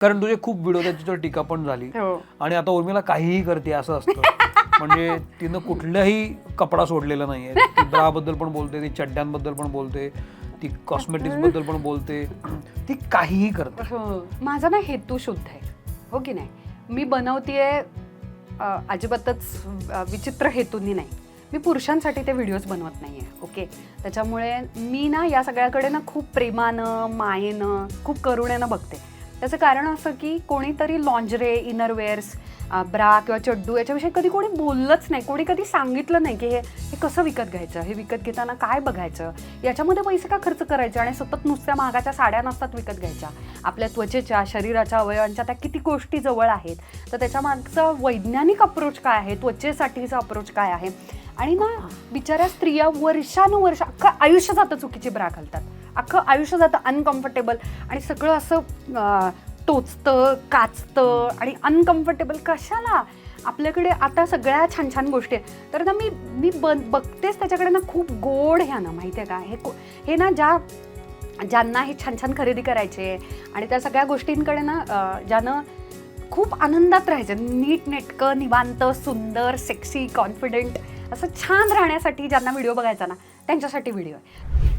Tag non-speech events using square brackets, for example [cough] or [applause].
कारण तुझे खूप व्हिडिओ त्याच्यावर टीका पण झाली. हो. आणि आता उर्मिला काहीही करते असं असतं. [laughs] म्हणजे तिनं कुठलाही कपडा सोडलेला नाहीये. ती bra बद्दल पण बोलते ती चड्ड्यांबद्दल पण बोलते ती कॉस्मेटिक्सबद्दल पण बोलते. ती काहीही करते. हो. माझा ना हेतू शुद्ध आहे. हो की नाही? मी बनवतीये अ, अजिबातच अ, विचित्र हेतूंनी नाही. मी पुरुषांसाठी ते व्हिडिओज बनवत नाही आहे ओके त्याच्यामुळे मी ना या सगळ्याकडे ना खूप प्रेमानं मायेनं खूप करुणेनं बघते. त्याचं कारण असं की कोणीतरी लॉन्जरे इनरवेअर्स ब्रा किंवा चड्डू याच्याविषयी कधी कोणी बोललंच नाही. कोणी कधी सांगितलं नाही की हे हे कसं विकत घ्यायचं? हे विकत घेताना काय बघायचं? याच्यामध्ये पैसे का खर्च करायचे आणि सतत नुसत्या महागाच्या साड्या नसतात विकत घ्यायच्या? आपल्या त्वचेच्या शरीराच्या अवयवांच्या त्या किती गोष्टी जवळ आहेत? तर त्याच्या मागचा वैज्ञानिक अप्रोच काय आहे? त्वचेसाठीचा अप्रोच काय आहे? आणि ना बिचाऱ्या स्त्रिया वर्षानुवर्ष अख्खं आयुष्य जातं चुकीची ब्रा घालतात. अख्खं आयुष्य जातं अनकम्फर्टेबल आणि सगळं असं टोचतं काचतं आणि अनकम्फर्टेबल कशाला? आपल्याकडे आता सगळ्या छान छान गोष्टी आहेत. तर ना मी मी ब बघतेच त्याच्याकडे ना खूप गोड ह्या ना माहिती आहे का? हे को- हे ना ज्या ज्यांना हे छान छान खरेदी करायचे आणि त्या सगळ्या गोष्टींकडे ना ज्यानं खूप आनंदात राहायचं. नीट नेटकं निवांत सुंदर सेक्सी कॉन्फिडेंट असं छान राहण्यासाठी ज्यांना व्हिडिओ बघायचा ना त्यांच्यासाठी व्हिडिओ आहे.